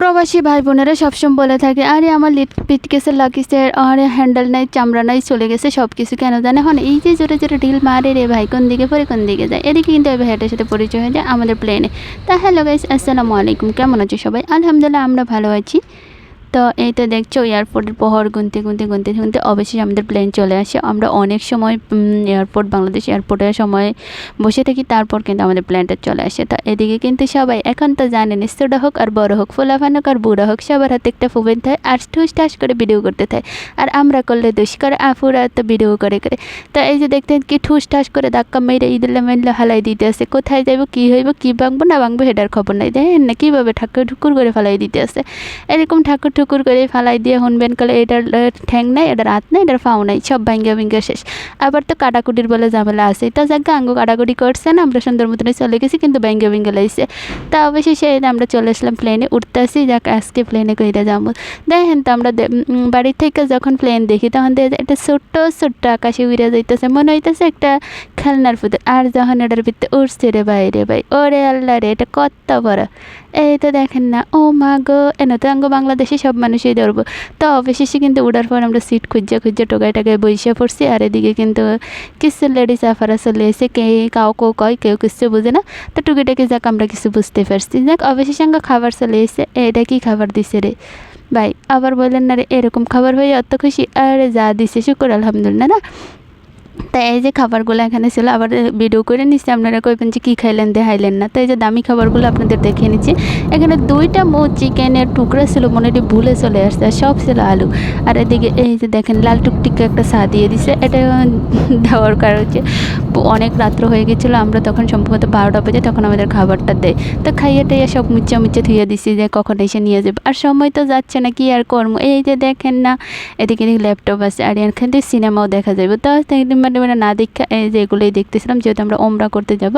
প্রবাসী ভাই বোনেরা সবসময় বলে থাকে, আরে, আমার লিট পিট কেসের লাগিয়েছে, আরে হ্যান্ডেল নাই, চামড়া নাই, চলে গেছে সব কিছু কেন জানে? এখন এই যে জোরে জোরে ঢিল মারে, রে ভাই, কোন দিকে পরে কোন দিকে যায়? এদিকে কিন্তু এই ভাইটার সাথে পরিচয় হয়ে যায় আমাদের প্লেনে তা হ্যালো গাইস আসসালামু আলাইকুম, কেমন আছো সবাই? আলহামদুলিল্লাহ, আমরা ভালো আছি। তো এই তো দেখছ এয়ারপোর্টের পহর গুনতে গুনতে গুনতে গুনতে অবশ্যই আমাদের প্লেন চলে আসে। আমরা অনেক সময় এয়ারপোর্ট বাংলাদেশ এয়ারপোর্টের সময় বসে থাকি, তারপর কিন্তু আমাদের প্লেনটা চলে আসে। তো এদিকে কিন্তু সবাই এখন তো জানেন ছোটো হোক আর বড় হোক, ফোলাফান হোক আর বুড়া হোক, সবার হাতে একটা ফোবেন থাকে আর ঠুস ঠাস করে ভিডিও করতে থাকে আর আমরা করলে দোষ করে আফুরা তো ভিডিও করে করে। তো এই যে দেখতেন কি ঠুস ঠাস করে ধাক্কা মেরে ইদুল্লা মেরলে হালাই দিতে আসে। কোথায় যাইব, কী হইব, কী ভাঙবো, না ভাঙবো, সেটার খবর নাই। দেখেন না, কীভাবে ঠাকুর ঠুকুর করে ফালাই দিতে আসে। এরকম ঠাকুর ঠুকুর করে ফালাই দিয়ে শুনবেন কলে এটার ঠ্যাং নাই, এটার হাত নাই, এটার ফাও নাই, সব ভাঙ্গা ভিঙ্গা শেষ। আবার তো কাটাকুটির বলে ঝামেলা আছে। তো যাক আঙ্গ কাটাকুটি করছে না, আমরা সুন্দর মতনই চলে গেছি, কিন্তু ব্যাঙ্গে ভেঙ্গে লাইছে তা সেই আমরা চলে আসলাম প্লেনে উঠতে আসি যাক আজকে প্লেনে কইরা যাব। দেখেন তো আমরা বাড়ি থেকে যখন প্লেন দেখি, তখন দেখি একটা ছোট্ট ছোট্ট আকাশে উড়ে যাইতেছে। মনে হইতেছে একটা খেলনার পুতুল। আর যখন এটার ভিতরে উঠছে রে ভাই রে ভাই, ওরে আল্লাহ রে, এটা কত বড়। এই তো দেখেন না, ও মা গো, এনে তো আঙ্গ বাংলাদেশে সব মানুষই ধরবো। তো অবশেষে কিন্তু উড়ার পর আমরা সিট খুঁজে খুঁজে টোকায় টাকায় বইসে পড়ছি। আর এদিকে কিন্তু কিছু লেডিস আফারা চলে এসে কে কাউ কেউ কয় কেউ কিছু বুঝে না। তো টুকিটাকি যাক আমরা কিছু বুঝতে পারছি। যাক, অবশেষে আমরা খাবার চলে এসে এটা কি খাবার দিছে রে? ভাই, আবার বললেন না রে, এরকম খাবার হয়ে অত খুশি। আরে যা দিছে, শুক্র, আলহামদুলিল্লাহ, না? তাই এই যে খাবারগুলো এখানে ছিল, আবার ভিডিও করে নিচ্ছি আপনারা কইবেন যে কী খাইলেন, দেখাইলেন না। তো এই যে দামি খাবারগুলো আপনাদের দেখে নিচ্ছি। এখানে দুইটা মো চিকেনের টুকরা ছিল, মনে হয় ভুলে চলে আসছে সব ছিল আলু। আর এদিকে এই যে দেখেন, লাল টুকটিকে একটা চা দিয়ে দিছে। এটা দেওয়ার কারণ হচ্ছে, অনেক রাত্র হয়ে গেছিল, আমরা তখন সম্ভবত বারোটা বাজে তখন আমাদের খাবারটা দেয়। তো খাইয়ে টাইয়ে সব মুচ্চা মুচ্চা ধুয়ে দিছি যে কখন এসে নিয়ে যাবে। আর সময় তো যাচ্ছে না, কি আর কর্ম এই যে দেখেন না, এদিকে ল্যাপটপ আছে, আর এখান থেকে সিনেমাও দেখা যাবে। তো মানে মানে না দেখা, এই যে এগুলোই দেখতেছিলাম, যেহেতু আমরা ওমরা করতে যাব,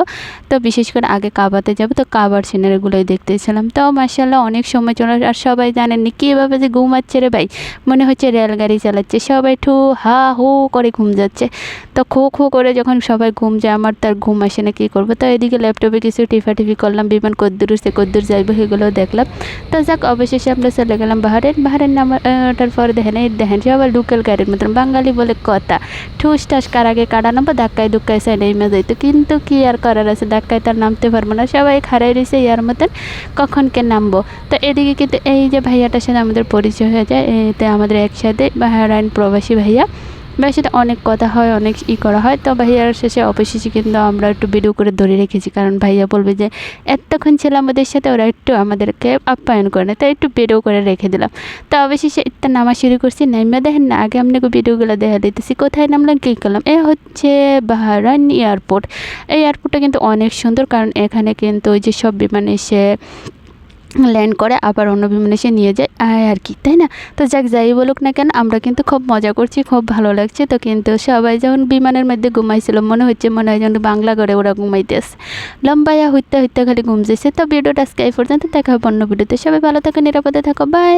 তো বিশেষ করে আগে কাবাতে যাব, তো কাবার সিনারিগুলোই দেখতেছিলাম। তো মার্শাল্লাহ অনেক সময় চলে আর সবাই জানেননি কীভাবে যে ঘুমাচ্ছে রে ভাই। মনে হচ্ছে রেলগাড়ি চালাচ্ছে, সবাই ঠু হা হু করে ঘুম যাচ্ছে। তো খো খো করে যখন সবাই ঘুম যায়, আমার তার ঘুম আসে না, কী করব? তো এদিকে ল্যাপটপে কিছু টিফাটিফি করলাম, বিমান কদ্দুর সে কদ্দুর যাইবো, সেগুলোও দেখলাম। তো যাক, অবশেষে আমরা চলে গেলাম বাহারের বাহারের নাম ওটার পরে দেখেন, এই দেখেন, সবাই লোকাল গাড়ির মতন, বাঙালি বলে কথা। ঠুস টাস কার আগে কাটা নামবো ধাক্কায় দুঃখায় সাইড নেমে যাইতো কিন্তু কি আর করার আছে? ধাক্কায় তার নামতে পারব না। সবাই খারাই রয়েছে ইয়ার মতন। কখন কে নামবো? তো এদিকে কিন্তু এই যে ভাইয়াটার সাথে আমাদের পরিচয় হয়ে যায়। এতে আমাদের একসাথে বাহারাইন প্রবাসী ভাইয়া। ভাইয়ের সাথে অনেক কথা হয়, অনেক ই করা হয়। তো ভাইয়ার শেষে অবশেষে কিন্তু আমরা একটু ভিডিও করে ধরে রেখেছি। কারণ ভাইয়া বলবে যে, এতক্ষণ ছিল আমাদের সাথে, ওরা একটু আমাদেরকে আপ্যায়ন করে না তাই একটু ভিডিও করে রেখে দিলাম। তো অবশেষে একটা নামা শুরু করছি। নাইমা দেখেন না, আগে আপনাকে ভিডিওগুলো দেখা দিতেছি। কোথায় নামলাম, কী করলাম? এ হচ্ছে বাহারান এয়ারপোর্ট। এই এয়ারপোর্টটা কিন্তু অনেক সুন্দর, কারণ এখানে কিন্তু ওই যে সব বিমান এসে ল্যান্ড করে, আবার অন্য বিমানে সে নিয়ে যায়। আয় আর কি, তাই না? তো যাক, যাই বলুক না কেন, আমরা কিন্তু খুব মজা করছি, খুব ভালো লাগছে। তো কিন্তু সবাই যখন বিমানের মধ্যে ঘুমাইছিল, মনে হচ্ছে মনে হয় যেন বাংলা ঘরে ওরা ঘুমাইতে আসে লম্বাইয়া হইতে হইতে খালি ঘুম যাইছে। তো ভিডিওটা আজকে এই পর্যন্ত, দেখা হবে অন্য ভিডিওতে। সবাই ভালো থাকো, নিরাপদে থাকো বাই